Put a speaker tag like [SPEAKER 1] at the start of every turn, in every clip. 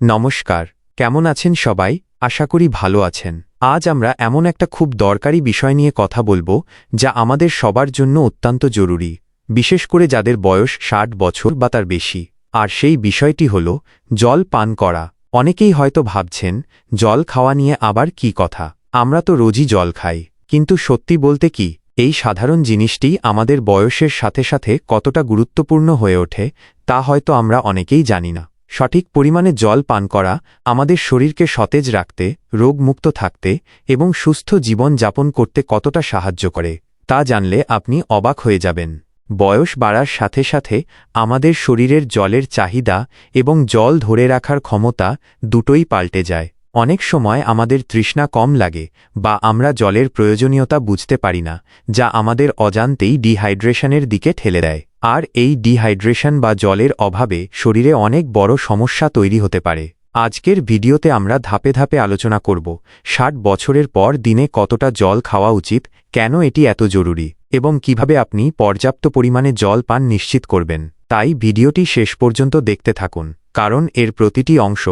[SPEAKER 1] নমস্কার, কেমন আছেন সবাই? আশা করি ভালো আছেন। আজ আমরা এমন একটা খুব দরকারি বিষয় নিয়ে কথা বলব, যা আমাদের সবার জন্য অত্যন্ত জরুরি, বিশেষ করে যাদের বয়স ষাট বছর বা তার বেশি। আর সেই বিষয়টি হল, জল পান করা। অনেকেই হয়তো ভাবছেন, জল খাওয়া নিয়ে আবার কি কথা? আমরা তো রোজই জল খাই। কিন্তু সত্যি বলতে কি, এই সাধারণ জিনিসটি আমাদের বয়সের সাথে সাথে কতটা গুরুত্বপূর্ণ হয়ে ওঠে, তা হয়তো আমরা অনেকেই জানি না। সঠিক পরিমাণে জল পান করা, আমাদের শরীরকে সতেজ রাখতে, রোগমুক্ত থাকতে এবং সুস্থ জীবন যাপন করতে কতটা সাহায্য করে, তা জানলে আপনি অবাক হয়ে যাবেন। বয়স বাড়ার সাথে সাথে আমাদের শরীরের জলের চাহিদা এবং জল ধরে রাখার ক্ষমতা দুটোই পাল্টে যায়। অনেক সময় আমাদের তৃষ্ণা কম লাগে বা আমরা জলের প্রয়োজনীয়তা বুঝতে পারি না, যা আমাদের অজান্তেই ডিহাইড্রেশনের দিকে ঠেলে দেয়। আর এই ডিহাইড্রেশন বা জলের অভাবে শরীরে অনেক বড় সমস্যা তৈরি হতে পারে। আজকের ভিডিওতে আমরা ধাপে ধাপে আলোচনা করব, ষাট বছরের পর দিনে কতটা জল খাওয়া উচিত, কেন এটি এত জরুরি, এবং কীভাবে আপনি পর্যাপ্ত পরিমাণে জল পান নিশ্চিত করবেন। তাই ভিডিওটি শেষ পর্যন্ত দেখতে থাকুন, কারণ এর প্রতিটি অংশ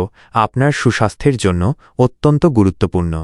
[SPEAKER 1] আপনার সুস্বাস্থ্যের জন্য অত্যন্ত গুরুত্বপূর্ণ।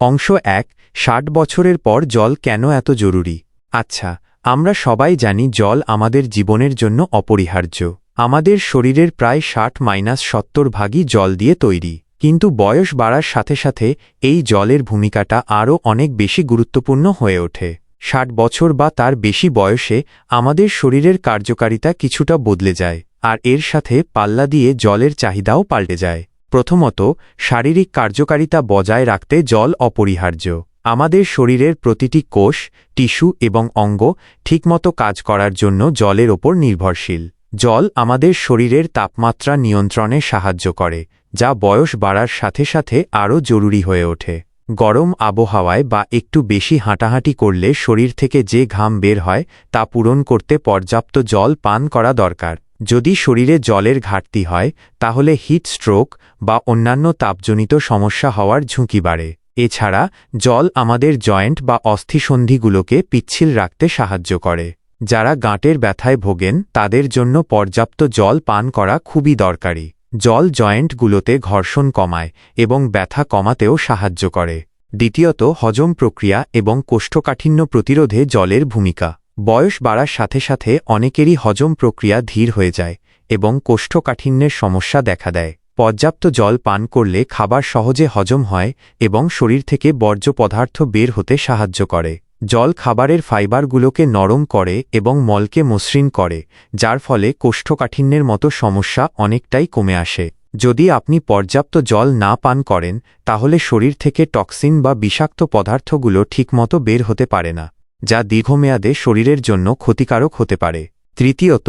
[SPEAKER 1] অংশ এক, ষাট বছরের পর জল কেন এত জরুরি? আচ্ছা আমরা সবাই জানি জল আমাদের জীবনের জন্য অপরিহার্য। আমাদের শরীরের প্রায় ষাট মাইনাস সত্তর ভাগই জল দিয়ে তৈরি। কিন্তু বয়স বাড়ার সাথে সাথে এই জলের ভূমিকাটা আরও অনেক বেশি গুরুত্বপূর্ণ হয়ে ওঠে। ষাট বছর বা তার বেশি বয়সে আমাদের শরীরের কার্যকারিতা কিছুটা বদলে যায়, আর এর সাথে পাল্লা দিয়ে জলের চাহিদাও পাল্টে যায়। প্রথমত, শারীরিক কার্যকারিতা বজায় রাখতে জল অপরিহার্য। আমাদের শরীরের প্রতিটি কোষ, টিস্যু এবং অঙ্গ ঠিকমতো কাজ করার জন্য জলের ওপর নির্ভরশীল। জল আমাদের শরীরের তাপমাত্রা নিয়ন্ত্রণে সাহায্য করে, যা বয়স বাড়ার সাথে সাথে আরও জরুরি হয়ে ওঠে। গরম আবহাওয়ায় বা একটু বেশি হাঁটাহাঁটি করলে শরীর থেকে যে ঘাম বের হয়, তা পূরণ করতে পর্যাপ্ত জল পান করা দরকার। যদি শরীরে জলের ঘাটতি হয়, তাহলে হিট স্ট্রোক বা অন্যান্য তাপজনিত সমস্যা হওয়ার ঝুঁকি বাড়ে। এছাড়া, জল আমাদের জয়েন্ট বা অস্থিসন্ধিগুলোকে পিচ্ছিল রাখতে সাহায্য করে। যারা গাঁটের ব্যথায় ভোগেন, তাদের জন্য পর্যাপ্ত জল পান করা খুবই দরকারি। জল জয়েন্টগুলোতে ঘর্ষণ কমায় এবং ব্যথা কমাতেও সাহায্য করে। দ্বিতীয়ত, হজম প্রক্রিয়া এবং কোষ্ঠকাঠিন্য প্রতিরোধে জলের ভূমিকা। বয়স বাড়ার সাথে সাথে অনেকেরই হজম প্রক্রিয়া ধীর হয়ে যায় এবং কোষ্ঠকাঠিন্যের সমস্যা দেখা দেয়। পর্যাপ্ত জল পান করলে খাবার সহজে হজম হয় এবং শরীর থেকে বর্জ্য পদার্থ বের হতে সাহায্য করে। জল খাবারের ফাইবারগুলোকে নরম করে এবং মলকে মসৃণ করে, যার ফলে কোষ্ঠকাঠিন্যের মতো সমস্যা অনেকটাই কমে আসে। যদি আপনি পর্যাপ্ত জল না পান করেন, তাহলে শরীর থেকে টক্সিন বা বিষাক্ত পদার্থগুলো ঠিকমতো বের হতে পারে না, যা দীর্ঘমেয়াদে শরীরের জন্য ক্ষতিকারক হতে পারে। তৃতীয়ত,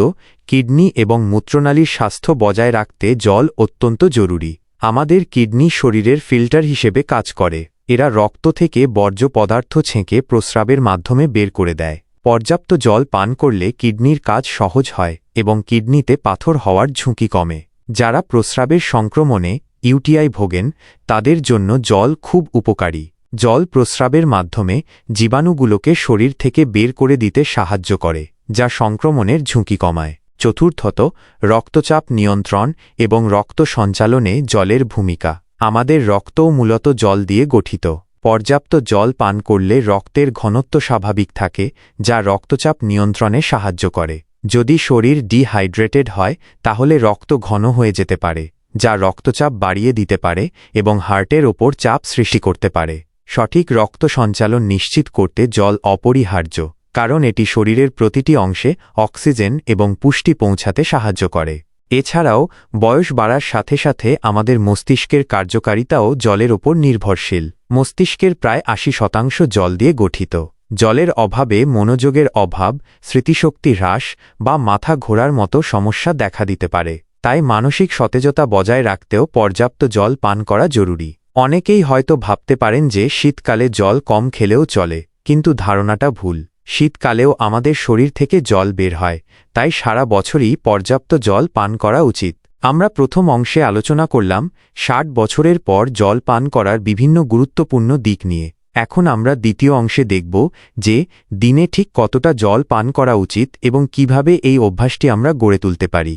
[SPEAKER 1] কিডনি এবং মূত্রনালীর স্বাস্থ্য বজায় রাখতে জল অত্যন্ত জরুরি। আমাদের কিডনি শরীরের ফিল্টার হিসেবে কাজ করে। এরা রক্ত থেকে বর্জ্য পদার্থ ছেঁকে প্রস্রাবের মাধ্যমে বের করে দেয়। পর্যাপ্ত জল পান করলে কিডনির কাজ সহজ হয় এবং কিডনিতে পাথর হওয়ার ঝুঁকি কমে। যারা প্রস্রাবের সংক্রমণে ইউটিআই ভোগেন, তাদের জন্য জল খুব উপকারী। জল প্রস্রাবের মাধ্যমে জীবাণুগুলোকে শরীর থেকে বের করে দিতে সাহায্য করে, যা সংক্রমণের ঝুঁকি কমায়। চতুর্থত, রক্তচাপ নিয়ন্ত্রণ এবং রক্ত সঞ্চালনে জলের ভূমিকা। আমাদের রক্তও মূলত জল দিয়ে গঠিত। পর্যাপ্ত জল পান করলে রক্তের ঘনত্ব স্বাভাবিক থাকে, যা রক্তচাপ নিয়ন্ত্রণে সাহায্য করে। যদি শরীর ডিহাইড্রেটেড হয়, তাহলে রক্ত ঘন হয়ে যেতে পারে, যা রক্তচাপ বাড়িয়ে দিতে পারে এবং হার্টের ওপর চাপ সৃষ্টি করতে পারে। সঠিক রক্ত সঞ্চালন নিশ্চিত করতে জল অপরিহার্য, কারণ এটি শরীরের প্রতিটি অংশে অক্সিজেন এবং পুষ্টি পৌঁছাতে সাহায্য করে। এছাড়াও, বয়স বাড়ার সাথে সাথে আমাদের মস্তিষ্কের কার্যকারিতাও জলের ওপর নির্ভরশীল। মস্তিষ্কের প্রায় আশি শতাংশ জল দিয়ে গঠিত। জলের অভাবে মনোযোগের অভাব, স্মৃতিশক্তি হ্রাস বা মাথা ঘোরার মতো সমস্যা দেখা দিতে পারে। তাই মানসিক সতেজতা বজায় রাখতেও পর্যাপ্ত জল পান করা জরুরি। অনেকেই হয়তো ভাবতে পারেন যে শীতকালে জল কম খেলেও চলে, কিন্তু ধারণাটা ভুল। শীতকালেও আমাদের শরীর থেকে জল বের হয়, তাই সারা বছরই পর্যাপ্ত জল পান করা উচিত। আমরা প্রথম অংশে আলোচনা করলাম, ষাট বছরের পর জল পান করার বিভিন্ন গুরুত্বপূর্ণ দিক নিয়ে। এখন আমরা দ্বিতীয় অংশে দেখব যে, দিনে ঠিক কতটা জল পান করা উচিত এবং কীভাবে এই অভ্যাসটি আমরা গড়ে তুলতে পারি।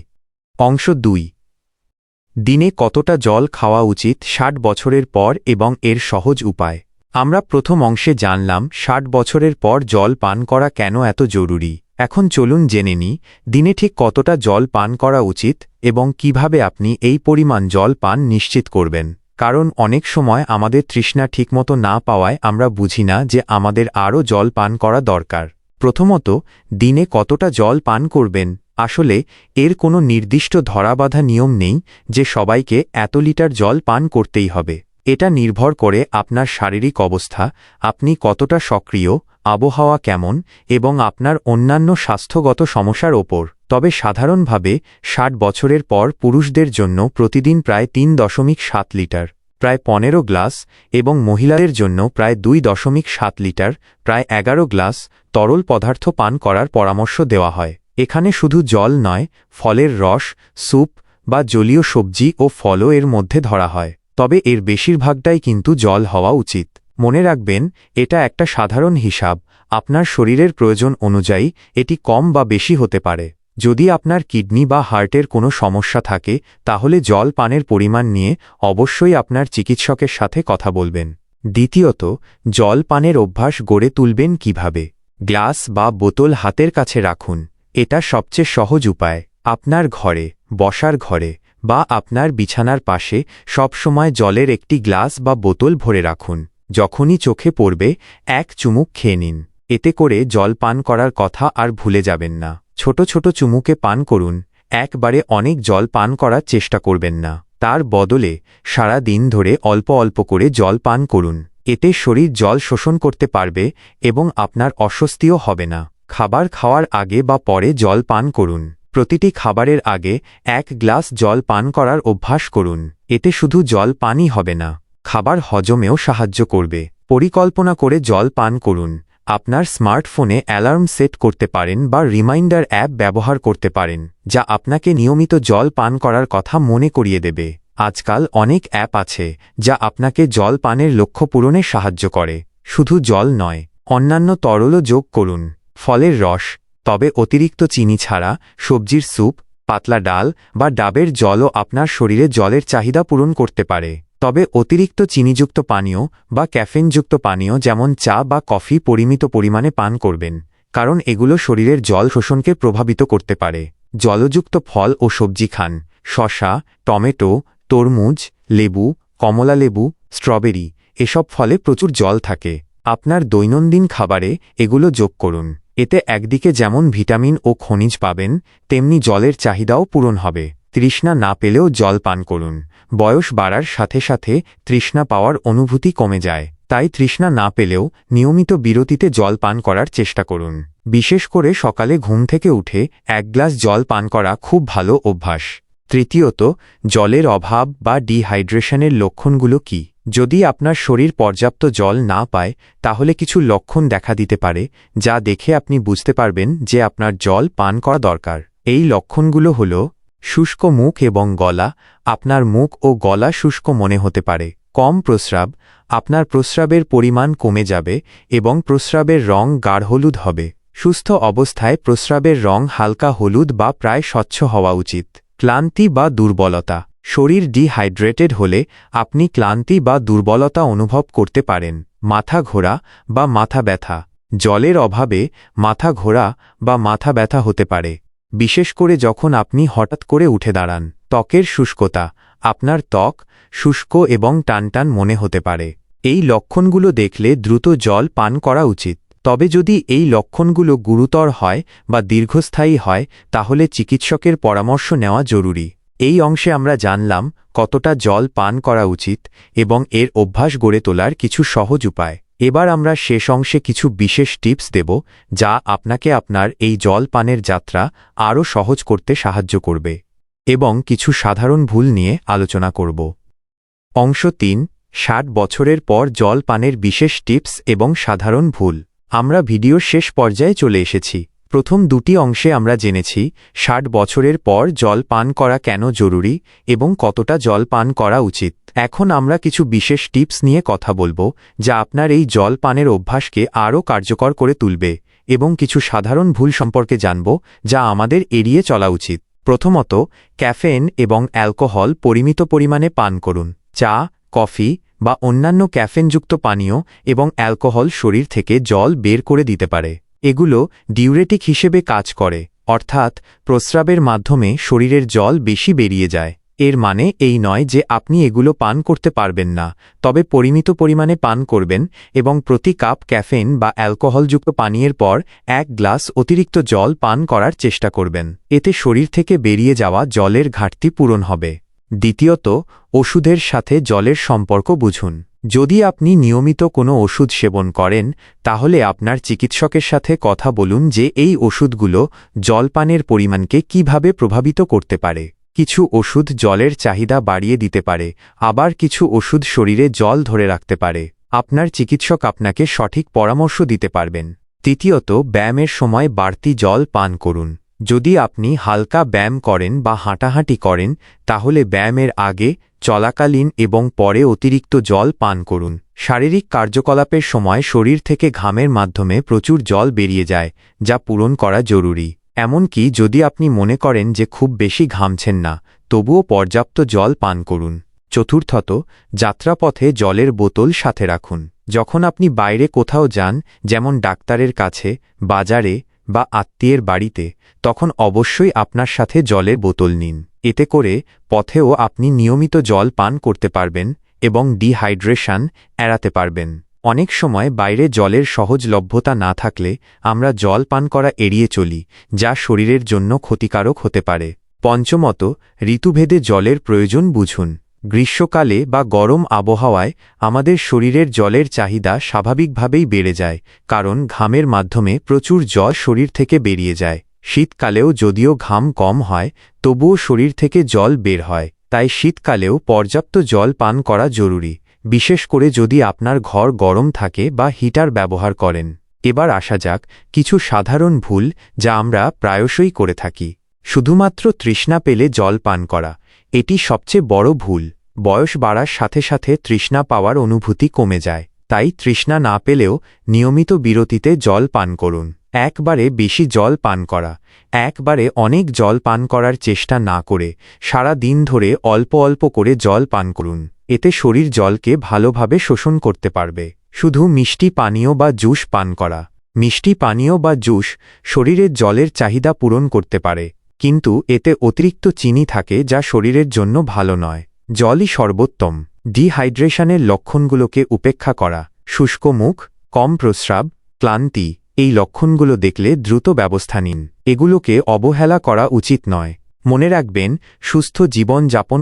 [SPEAKER 1] অংশ দুই। দিনে কতটা জল খাওয়া উচিত ষাট বছরের পর এবং এর সহজ উপায়। আমরা প্রথম অংশে জানলাম, ষাট বছরের পর জল পান করা কেন এত জরুরি। এখন চলুন জেনে নিই, দিনে ঠিক কতটা জল পান করা উচিত এবং কীভাবে আপনি এই পরিমাণ জল পান নিশ্চিত করবেন। কারণ অনেক সময় আমাদের তৃষ্ণা ঠিকমতো না পাওয়ায় আমরা বুঝি না যে আমাদের আরও জল পান করা দরকার। প্রথমত, দিনে কতটা জল পান করবেন? আসলে, এর কোনো নির্দিষ্ট ধরাবাধা নিয়ম নেই যে সবাইকে এত লিটার জল পান করতেই হবে। এটা নির্ভর করে আপনার শারীরিক অবস্থা, আপনি কতটা সক্রিয়, আবহাওয়া কেমন, এবং আপনার অন্যান্য স্বাস্থ্যগত সমস্যার ওপর। তবে সাধারণভাবে, ষাট বছরের পর পুরুষদের জন্য প্রতিদিন প্রায় তিন দশমিক সাত লিটার, প্রায় পনেরো গ্লাস, এবং মহিলাদের জন্য প্রায় দুই দশমিক সাত লিটার, প্রায় এগারো গ্লাস তরল পদার্থ পান করার পরামর্শ দেওয়া হয়। এখানে শুধু জল নয়, ফলের রস, স্যুপ বা জলীয় সবজি ও ফলও এর মধ্যে ধরা হয়। তবে এর বেশিরভাগটাই কিন্তু জল হওয়া উচিত। মনে রাখবেন, এটা একটা সাধারণ হিসাব। আপনার শরীরের প্রয়োজন অনুযায়ী এটি কম বা বেশি হতে পারে। যদি আপনার কিডনি বা হার্টের কোনো সমস্যা থাকে, তাহলে জল পানের পরিমাণ নিয়ে অবশ্যই আপনার চিকিৎসকের সাথে কথা বলবেন। দ্বিতীয়ত, জল পানের অভ্যাস গড়ে তুলবেন কীভাবে? গ্লাস বা বোতল হাতের কাছে রাখুন। এটা সবচেয়ে সহজ উপায়। আপনার ঘরে, বসার ঘরে বা আপনার বিছানার পাশে সবসময় জলের একটি গ্লাস বা বোতল ভরে রাখুন। যখনই চোখে পড়বে, এক চুমুক খেয়ে নিন। এতে করে জল পান করার কথা আর ভুলে যাবেন না। ছোট ছোট চুমুকে পান করুন, একবারে অনেক জল পান করার চেষ্টা করবেন না। তার বদলে সারা দিন ধরে অল্প অল্প করে জল পান করুন। এতে শরীর জল শোষণ করতে পারবে এবং আপনার অস্বস্তিও হবে না। খাবার খাওয়ার আগে বা পরে জল পান করুন। প্রতিটি খাবারের আগে এক গ্লাস জল পান করার অভ্যাস করুন। এতে শুধু জল পানই হবে না, খাবার হজমেও সাহায্য করবে। পরিকল্পনা করে জল পান করুন। আপনার স্মার্টফোনে অ্যালার্ম সেট করতে পারেন বা রিমাইন্ডার অ্যাপ ব্যবহার করতে পারেন, যা আপনাকে নিয়মিত জল পান করার কথা মনে করিয়ে দেবে। আজকাল অনেক অ্যাপ আছে, যা আপনাকে জল পানের লক্ষ্য পূরণে সাহায্য করে। শুধু জল নয়, অন্যান্য তরলও যোগ করুন। ফলের রস তবে অতিরিক্ত চিনি ছাড়া সবজির স্যুপ, পাতলা ডাল বা ডাবের জলও আপনার শরীরে জলের চাহিদা পূরণ করতে পারে। তবে অতিরিক্ত চিনিযুক্ত পানীয় বা ক্যাফেনযুক্ত পানীয় যেমন চা বা কফি পরিমিত পরিমাণে পান করবেন, কারণ এগুলো শরীরের জল শোষণকে প্রভাবিত করতে পারে। জলযুক্ত ফল ও সবজি খান শশা টমেটো, তরমুজ, লেবু, কমলা লেবু, স্ট্রবেরি, এসব ফলে প্রচুর জল থাকে। আপনার দৈনন্দিন খাবারে এগুলো যোগ করুন। এতে একদিকে যেমন ভিটামিন ও খনিজ পাবেন, তেমনি জলের চাহিদাও পূরণ হবে। তৃষ্ণা না পেলেও জল পান করুন। বয়স বাড়ার সাথে সাথে তৃষ্ণা পাওয়ার অনুভূতি কমে যায়। তাই তৃষ্ণা না পেলেও নিয়মিত বিরতিতে জল পান করার চেষ্টা করুন। বিশেষ করে সকালে ঘুম থেকে উঠে এক গ্লাস জল পান করা খুব ভালো অভ্যাস। তৃতীয়ত, জলের অভাব বা ডিহাইড্রেশনের লক্ষণগুলো কি? যদি আপনার শরীর পর্যাপ্ত জল না পায়, তাহলে কিছু লক্ষণ দেখা দিতে পারে, যা দেখে আপনি বুঝতে পারবেন যে আপনার জল পান করা দরকার। এই লক্ষণগুলো হল, শুষ্ক মুখ এবং গলা, আপনার মুখ ও গলা শুষ্ক মনে হতে পারে, কম প্রস্রাব, আপনার প্রস্রাবের পরিমাণ কমে যাবে এবং প্রস্রাবের রং গাঢ় হলুদ হবে। সুস্থ অবস্থায় প্রস্রাবের রং হালকা হলুদ বা প্রায় স্বচ্ছ হওয়া উচিত। ক্লান্তি বা দুর্বলতা। শরীর ডিহাইড্রেটেড হলে আপনি ক্লান্তি বা দুর্বলতা অনুভব করতে পারেন, মাথা ঘোরা বা মাথা ব্যথা। জলের অভাবে মাথা ঘোরা বা মাথা ব্যথা হতে পারে। বিশেষ করে যখন আপনি হঠাৎ করে উঠে দাঁড়ান, ত্বকের শুষ্কতা, আপনার ত্বক শুষ্ক এবং টানটান মনে হতে পারে। এই লক্ষণগুলো দেখলে দ্রুত জল পান করা উচিত। তবে যদি এই লক্ষণগুলো গুরুতর হয় বা দীর্ঘস্থায়ী হয়, তাহলে চিকিৎসকের পরামর্শ নেওয়া জরুরি। এই অংশে আমরা জানলাম কতটা জল পান করা উচিত এবং এর অভ্যাস গড়ে তোলার কিছু সহজ উপায়। এবার আমরা শেষ অংশে কিছু বিশেষ টিপস দেব যা আপনাকে আপনার এই জল পানের যাত্রা আরও সহজ করতে সাহায্য করবে এবং কিছু সাধারণ ভুল নিয়ে আলোচনা করব। অংশ তিন, ষাট বছরের পর জল পানের বিশেষ টিপস এবং সাধারণ ভুল। আমরা ভিডিওর শেষ পর্যায়ে চলে এসেছি। প্রথম দুটি অংশে আমরা জেনেছি, ষাট বছরের পর জল পান করা কেন জরুরি এবং কতটা জল পান করা উচিত। এখন আমরা কিছু বিশেষ টিপস নিয়ে কথা বলব, যা আপনার এই জল পানের অভ্যাসকে আরও কার্যকর করে তুলবে এবং কিছু সাধারণ ভুল সম্পর্কে জানব, যা আমাদের এড়িয়ে চলা উচিত। প্রথমত ক্যাফেন এবং অ্যালকোহল পরিমিত পরিমাণে পান করুন। চা, কফি বা অন্যান্য ক্যাফেনযুক্ত পানীয় এবং অ্যালকোহল শরীর থেকে জল বের করে দিতে পারে। এগুলো ডিউরেটিক হিসেবে কাজ করে, অর্থাৎ প্রস্রাবের মাধ্যমে শরীরের জল বেশি বেরিয়ে যায়। এর মানে এই নয় যে আপনি এগুলো পান করতে পারবেন না, তবে পরিমিত পরিমাণে পান করবেন এবং প্রতি কাপ ক্যাফেন বা অ্যালকোহলযুক্ত পানীয়ের পর এক গ্লাস অতিরিক্ত জল পান করার চেষ্টা করবেন। এতে শরীর থেকে বেরিয়ে যাওয়া জলের ঘাটতি পূরণ হবে। দ্বিতীয়ত, ওষুধের সাথে জলের সম্পর্ক বুঝুন। যদি আপনি নিয়মিত কোনো ওষুধ সেবন করেন, তাহলে আপনার চিকিৎসকের সাথে কথা বলুন যে এই ওষুধগুলো জলপানের পরিমাণকে কীভাবে প্রভাবিত করতে পারে। কিছু ওষুধ জলের চাহিদা বাড়িয়ে দিতে পারে, আবার কিছু ওষুধ শরীরে জল ধরে রাখতে পারে। আপনার চিকিৎসক আপনাকে সঠিক পরামর্শ দিতে পারবেন। তৃতীয়ত, ব্যায়ামের সময় বাড়তি জল পান করুন। যদি আপনি হালকা ব্যায়াম করেন বা হাঁটাহাঁটি করেন, তাহলে ব্যায়ামের আগে চলাকালীন এবং পরে অতিরিক্ত জল পান করুন। শারীরিক কার্যকলাপের সময় শরীর থেকে ঘামের মাধ্যমে প্রচুর জল বেরিয়ে যায়, যা পূরণ করা জরুরি। এমনকি যদি আপনি মনে করেন যে খুব বেশি ঘামছেন না, তবুও পর্যাপ্ত জল পান করুন। চতুর্থত, যাত্রাপথে জলের বোতল সাথে রাখুন। যখন আপনি বাইরে কোথাও যান, যেমন ডাক্তারের কাছে, বাজারে বা আত্মীয়ের বাড়িতে, তখন অবশ্যই আপনার সাথে জলের বোতল নিন। এতে করে পথেও আপনি নিয়মিত জল পান করতে পারবেন এবং ডিহাইড্রেশন এড়াতে পারবেন। অনেক সময় বাইরে জলের সহজলভ্যতা না থাকলে আমরা জল পান করা এড়িয়ে চলি, যা শরীরের জন্য ক্ষতিকারক হতে পারে। পঞ্চমত, ঋতুভেদে জলের প্রয়োজন বুঝুন। গ্রীষ্মকালে বা গরম আবহাওয়ায় আমাদের শরীরের জলের চাহিদা স্বাভাবিকভাবেই বেড়ে যায়, কারণ ঘামের মাধ্যমে প্রচুর জল শরীর থেকে বেরিয়ে যায়। শীতকালেও যদিও ঘাম কম হয়, তবুও শরীর থেকে জল বের হয়, তাই শীতকালেও পর্যাপ্ত জল পান করা জরুরি, বিশেষ করে যদি আপনার ঘর গরম থাকে বা হিটার ব্যবহার করেন। এবার আসা যাক, কিছু সাধারণ ভুল যা আমরা প্রায়শই করে থাকি। শুধুমাত্র তৃষ্ণা পেলে জল পান করা এটি সবচেয়ে বড় ভুল। বয়স বাড়ার সাথে সাথে তৃষ্ণা পাওয়ার অনুভূতি কমে যায়। তাই তৃষ্ণা না পেলেও নিয়মিত বিরতিতে জল পান করুন। একবারে বেশি জল পান করা। একবারে অনেক জল পান করার চেষ্টা না করে সারা দিন ধরে অল্প অল্প করে জল পান করুন। এতে শরীর জলকে ভালোভাবে শোষণ করতে পারবে। শুধু মিষ্টি পানীয় বা জুস পান করা। মিষ্টি পানীয় বা জুস শরীরের জলের চাহিদা পূরণ করতে পারে। কিন্তু এতে অতিরিক্ত চিনি থাকে যা শরীরের জন্য ভালো নয়। জলই সর্বোত্তম। ডিহাইড্রেশনের লক্ষণগুলোকে উপেক্ষা করা, শুষ্ক মুখ, কম প্রস্রাব, ক্লান্তি, এই লক্ষণগুলো দেখলে দ্রুত ব্যবস্থা নিন। এগুলোকে অবহেলা করা উচিত নয়। মনে রাখবেন, সুস্থ জীবন যাপন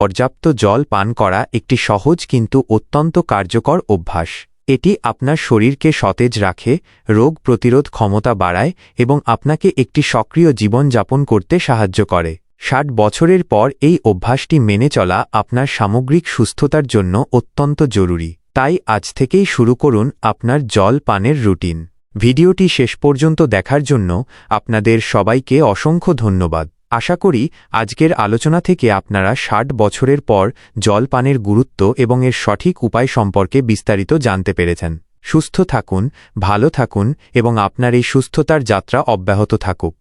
[SPEAKER 1] পর্যাপ্ত জল পান করা একটি সহজ কিন্তু অত্যন্ত কার্যকর অভ্যাস। এটি আপনার শরীরকে সতেজ রাখে, রোগ প্রতিরোধ ক্ষমতা বাড়ায় এবং আপনাকে একটি সক্রিয় জীবন যাপন করতে সাহায্য করে। ষাট বছরের পর এই অভ্যাসটি মেনে চলা আপনার সামগ্রিক সুস্থতার জন্য অত্যন্ত জরুরি। তাই আজ থেকেই শুরু করুন আপনার জল পানের রুটিন। ভিডিওটি শেষ পর্যন্ত দেখার জন্য আপনাদের সবাইকে অসংখ্য ধন্যবাদ। আশা করি আজকের আলোচনা থেকে আপনারা ষাট বছরের পর জল পানের গুরুত্ব এবং এর সঠিক উপায় সম্পর্কে বিস্তারিত জানতে পেরেছেন। সুস্থ থাকুন, ভালো থাকুন এবং আপনার এই সুস্থতার যাত্রা অব্যাহত থাকুক।